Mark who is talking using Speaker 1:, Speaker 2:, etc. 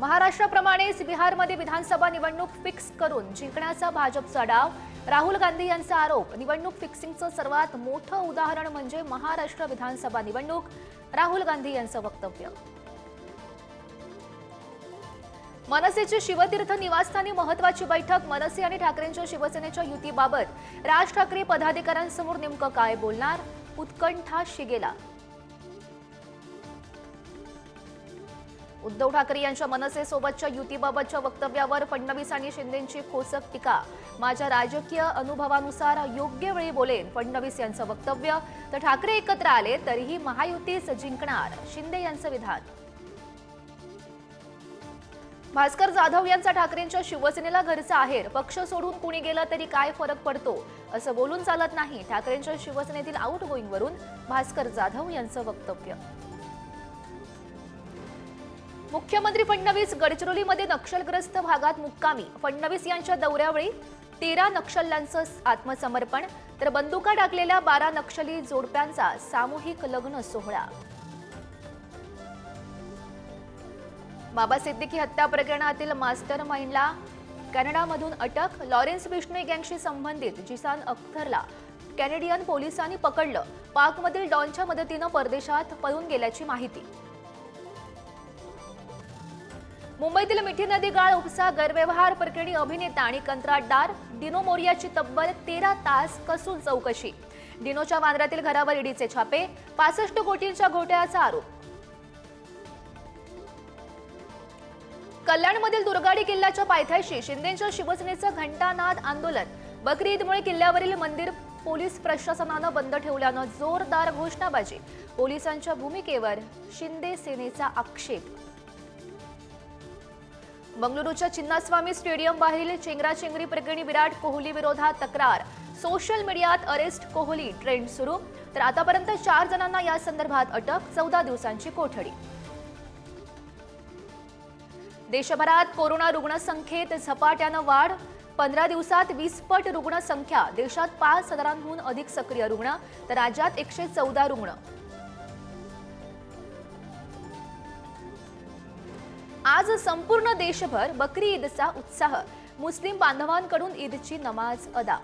Speaker 1: महाराष्ट्राप्रमाणेच बिहारमध्ये विधानसभा निवडणूक फिक्स करून जिंकण्याचा भाजपचा डाव. राहुल गांधी यांचा आरोप निवडणूक फिक्सिंगचं सर्वात मोठं उदाहरण म्हणजे महाराष्ट्र विधानसभा निवडणूक राहुल गांधी यांचं वक्तव्य. मनसेची शिवतीर्थ निवासस्थानी महत्वाची बैठक मनसे आणि ठाकरेंच्या शिवसेनेच्या युतीबाबत राज ठाकरे पदाधिकाऱ्यांसमोर नेमकं काय बोलणार? उत्कंठा शिगेला. उद्धव ठाकरे यांच्या मनसेसोबतच्या युतीबाबतच्या वक्तव्यावर फडणवीस आणि शिंदेंची खोचक टीका. माझ्या राजकीय अनुभवानुसार योग्य वेळी बोलेन फडणवीस यांचं वक्तव्य. तर ठाकरे एकत्र आले तरीही महायुतीच जिंकणार शिंदे यांचं विधान. भास्कर जाधव यांचा ठाकरेंच्या शिवसेनेला घरचा आहेर. पक्ष सोडून कुणी गेलं तरी काय फरक पडतो? असं बोलून चालत नाही ठाकरेंच्या शिवसेनेतील आउट गोईंगवरून भास्कर जाधव यांचं वक्तव्य. मुख्यमंत्री फडणवीस गडचिरोलीमध्ये नक्षलग्रस्त भागात मुक्कामी. फडणवीस यांच्या दौऱ्यावेळी तेरा नक्षल्यांचं आत्मसमर्पण तर बंदुका टाकलेल्या बारा नक्षली जोडप्यांचा सामूहिक लग्न सोहळा. बाबा सिद्दीकी हत्या प्रकरणातील मास्टर माइंडला कॅनडामधून अटक लॉरेन्स बिश्नोई गँगशी संबंधित जिसान अख्तरला कॅनेडियन पोलिसांनी पकडलं. पाकमधील डॉनच्या मदतीनं परदेशात पळून गेल्याची माहिती. मुंबईतील मिठी नदी गाळ उपसा गैरव्यवहार प्रकरणी अभिनेता आणि कंत्राटदार डिनो मोरियाची तब्बल तेरा तास कसून चौकशी. डिनोच्या वांद्र्यातील घरावर ईडीचे छापे पासष्ट कोटींच्या घोटाळ्याचा आरोप. कल्याणमधील दुर्गाडी किल्ल्याच्या पायथ्याशी शिंदेच्या शिवसेनेचं घंटानाद आंदोलन. बकरी ईदमुळे किल्ल्यावरील मंदिर पोलीस प्रशासनानं बंद ठेवल्यानं जोरदार घोषणाबाजी. पोलिसांच्या भूमिकेवर शिंदे सेनेचा आक्षेप. बंगळुरूच्या चिन्नास्वामी स्टेडियम बाहेरील चेंगराचेंगरी प्रकरणी विराट कोहली विरोधात तक्रार. सोशल मीडियात अरेस्ट कोहली ट्रेंड सुरू. तर आतापर्यंत चार जणांना या संदर्भात अटक चौदा दिवसांची कोठडी. देशभरात कोरोना रुग्णसंख्येत झपाट्यानं वाढ. पंधरा दिवसात वीस पट रुग्णसंख्या देशात पाच हजारांहून अधिक सक्रिय रुग्ण. तर राज्यात एकशे चौदा रुग्ण. आज संपूर्ण देशभर बकरी ईदचा उत्साह. मुस्लिम बांधवांकडून ईदची नमाज अदा.